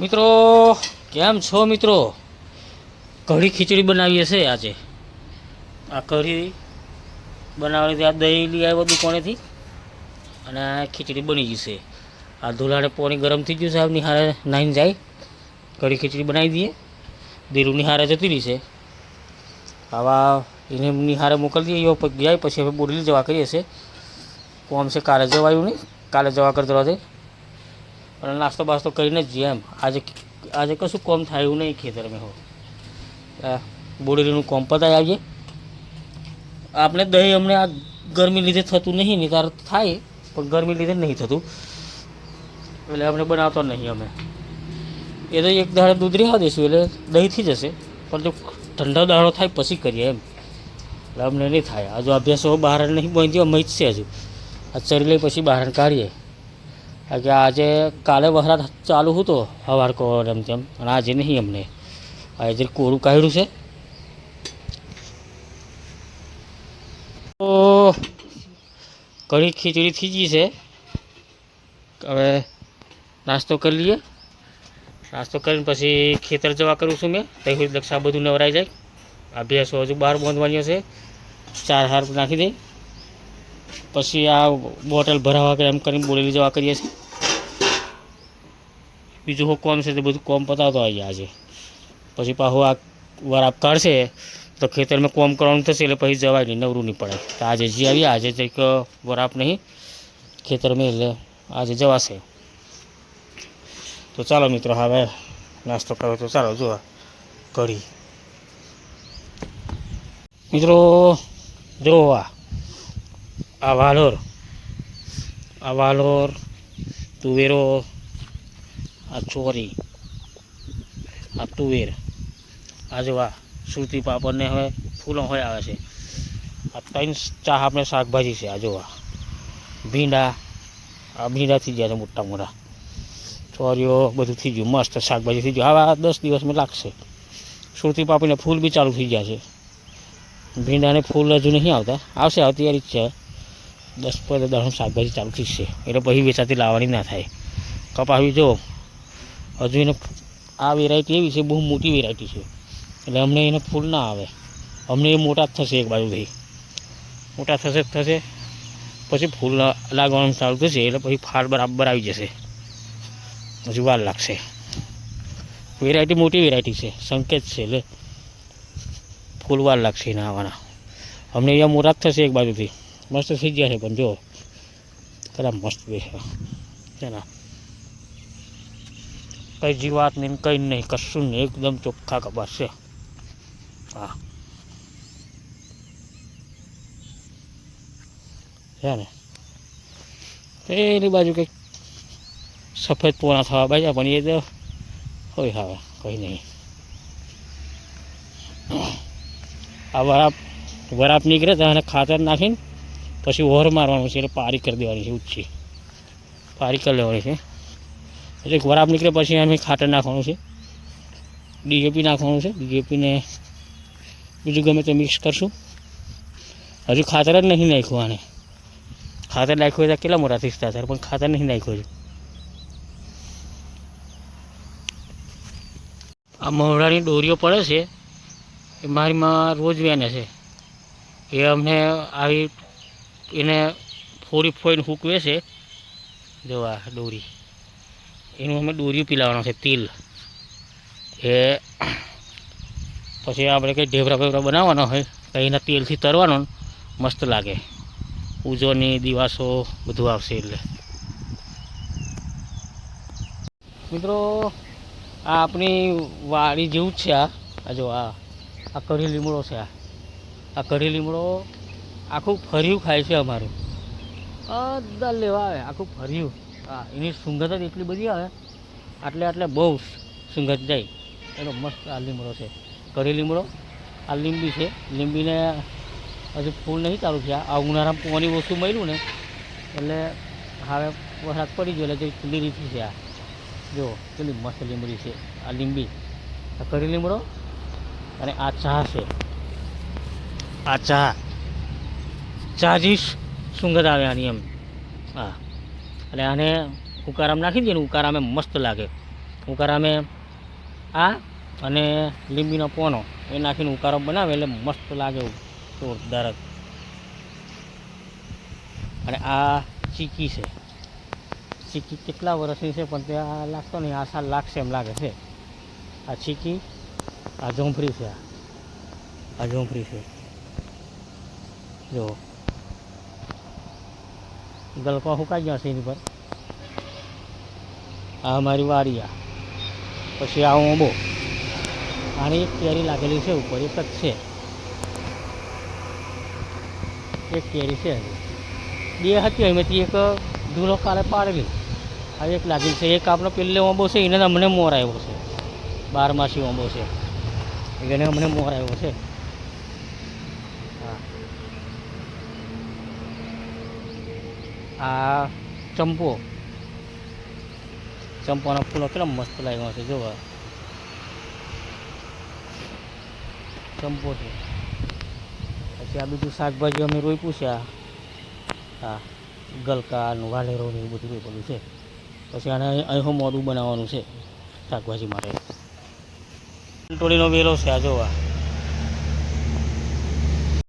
મિત્રો, કેમ છો મિત્રો? કઢી ખીચડી બનાવીએ છે આજે. આ કઢી બનાવવાની આ દહીં લઈ આવ્યો દુકાનેથી. અને આ ખીચડી બની જશે આ ધોલાને પાણી ગરમ થઈ ગયું સાહેબ નિહારે નાહીને જાય. કઢી ખીચડી બનાવી દઈએ. દીરું નિહારે જતી રહી છે. આવા એને નિહારે મોકલી દઈએ, એવો જાય પછી હવે બોરલી જવા કરીએ છે. કોમ છે, કાલે જવાયું નહીં. કાલે જવા કરતા અને નાસ્તો બાસ્તો કરીને જ જેમ આજે આજે કશું કોમ થાય એવું નહીં ખેતર મેં હો. બોડેલીનું કોમ પતાવી આવીએ આપણે દહીં અમને આ ગરમી લીધે થતું નહીં નહીં તાર થાય, પણ ગરમી લીધે નહીં થતું. એટલે અમને બનાવતો નહીં અમે. એ તો એક દાડે દૂધ રહેવા દઈશું, એટલે દહીંથી જશે. પણ જો ઠંડો દાડો થાય પછી કરીએ એમ. એટલે અમને નહીં થાય. હજુ અભ્યાસો બહાર નહીં બાંધી અમે જ છે હજુ. આ ચરી લઈ પછી બહાર કાઢીએ. કે આજે કાલે વરસાદ ચાલુ હતો સવાર કો એમ તેમ. અને આજે નહીં અમને. આજે કોરું કાઢ્યું છે. તો ઘણી ખીચડી થઈ ગઈ છે. હવે નાસ્તો કરી લઈએ. નાસ્તો કરીને પછી ખેતર જવા કરું છું મેં. ત્યાં લક્ષા બધું નવરાઈ જાય. અભ્યાસો હજુ બહાર બાંધવાની છે. ચાર હાર નાખી દઈ. પછી આ બોટલ ભરાવા કે એમ કરીને બોલેલી જવા કરીએ છીએ. બીજું શું કોમ છે તે બધું કોમ પતાવતો આવીએ આજે પછી પાછું આ વરાપ કાઢશે, તો ખેતરમાં કોમ કરવાનું થશે એટલે પછી જવાય નહીં, નવરું નહીં પડે. તો આજે જે આવી આજે કંઈક વરાપ નહીં ખેતરમાં એટલે આજે જવાશે. તો ચાલો મિત્રો, હવે નાસ્તો કરો તો ચાલો, જુઓ કઢી મિત્રો જો આ વાલોર. આ વાલોર તુવેરો આ ચોરી આ તુવેર, આ જો સુરતી પાપડને હવે ફૂલો હોય આવે છે. આ ત્રણ ચા આપણે શાકભાજી છે, આ જોવા ભીંડા, આ ભીંડા થઈ ગયા છે મોટા મોટા. ચોરીઓ બધું થઈ ગયું, મસ્ત શાકભાજી થઈ ગયું. આવા દસ દિવસમાં લાગશે. સુરતી પાપડીને ફૂલ બી ચાલુ થઈ ગયા છે. ભીંડાને ફૂલ હજુ નહીં આવતા. આવશે આવતી તૈયારી જ છે. દસ પંદર દસ શાકભાજી ચાલુ થઈ છે એટલે પછી વેચાતી લાવવાની ના થાય. કપાવી જો હજુ એને આ વેરાયટી એવી છે, બહુ મોટી વેરાયટી છે. એટલે અમને એને ફૂલ ના આવે. અમને એ મોટા જ થશે એક બાજુથી. મોટા થશે જ થશે. પછી ફૂલ લાગવાનું ચાલુ થશે, એટલે પછી ફાળ બરાબર આવી જશે. હજુ વાર લાગશે. વેરાયટી મોટી વેરાયટી છે, સંકેત છે, એટલે ફૂલ વાર લાગશે એના આવવાના. અમને અહીંયા મોટા જ થશે એક બાજુથી. મસ્ત થઈ ગયા છે પણ જો. ખરા મસ્ત બે છે. છે ને. કઈ જીવાત નહીં કંઈ નહીં, કશું નહીં, એકદમ ચોખ્ખા કપાસ છે. હા. છે ને? એની બાજુ કંઈક સફેદ પોણા થવા બાજ્યા પણ એ તો હોય હવે, કંઈ નહીં. આ વરાપ વરાપ નીકળે તો એને ખાતર નાખીને પછી ઓર મારવાનું છે, એટલે પારી કરી દેવાની છે ઉચ્ચી પારી કરી લેવાની છે. એટલે વરાપ નીકળે પછી અમે ખાતર નાખવાનું છે. ડીએપી નાખવાનું છે. ડીએપીને બીજું ગમે તે મિક્સ કરશું. હજુ ખાતર જ નહીં નાખ્યું આને. ખાતર નાખ્યું હોય તો કેટલા મોટા થઈશ ત્યાં પણ ખાતર નહીં નાખ્યું આ મવડાની દોરીઓ પડે છે. એ મારીમાં રોજ વેને છે. એ અમને આવી એને ફોડી ફોડીને હૂકવે છે. જોવા દોરી. એનું અમે દોરીઓ પીલાવાનો છે, તેલ. એ પછી આપણે કંઈ ઢેબરા બેબરા બનાવવાનો હોય, તો એના તેલથી તરવાનો મસ્ત લાગે. ઉજોની દિવાસો બધું આવશે એટલે. મિત્રો, આ આપણી વાડી જેવું જ છે આ. જો, આ આ કઢી લીમડો છે આ. આ કઢી લીમડો આખું ફર્યું ખાય છે અમારું. બધા લેવા આવે, આખું ફર્યું. હા, એની સુંગત જ એટલી બધી આવે, આટલે આટલે બહુ સુંગત જાય. એનો મસ્ત આ લીમડો છે. કઢી લીમડો, આ લીંબી છે. લીંબીને હજુ ફૂલ નહીં ચાલુ થયા. આ ઉનાળામાં પોની વસ્તુ મળ્યું ને, એટલે હવે વરસાદ પડી ગયો, એટલે ખુલ્લી રીતી છે આ. જો, કેટલી મસ્ત લીમડી છે. આ લીંબી, આ કઢી લીમડો અને આ ચા છે. આ ચા. ચા જીશ સુંગત આવે આની એમ. હા. અને આને ઉકારામ નાખી દઈએ ને ઉકારામે મસ્ત લાગે. ઉકારામે આ અને લીંબીનો પોનો એ નાખીને ઉકારો બનાવે એટલે મસ્ત લાગે જોરદાર અને આ ચીકી છે. ચીકી કેટલા વર્ષની છે પણ ત્યાં લાગતો નહીં, આ સાલ લાગશે એમ લાગે છે. આ ચીકી, આ ઝોંફરી છે આ. આ જોંફરી છે. જો. ગલકા સુકાઈ ગયા છે એની પર. આ અમારી વાડી આ પછી આ ઓંબો આની એક કેરી લાગેલી છે ઉપર, એક જ છે. એક કેરી છે બે હતી, એમાંથી એક ધૂલો કાલે પાડેલી. આ એક લાગેલી છે. એક આપણો પેલે ઓંબો છે, એને અમને મોર આવ્યો છે. બારમાસી ઓંબો છે. એને અમને મોર આવ્યો છે. આ ચંપો. ચંપોના ફૂલો કેટલો મસ્ત લાગ્યો છે, જોવા. ચંપો છે પછી આ બધું શાકભાજી અમે રોપ્યું છે, આ હા ગલકાનું, વાલેરોનું, એવું બધું રોપેલું છે. પછી આને અહીં મોડું બનાવવાનું છે, શાકભાજી માટે. ટોળીનો વેલો છે આ, જોવા.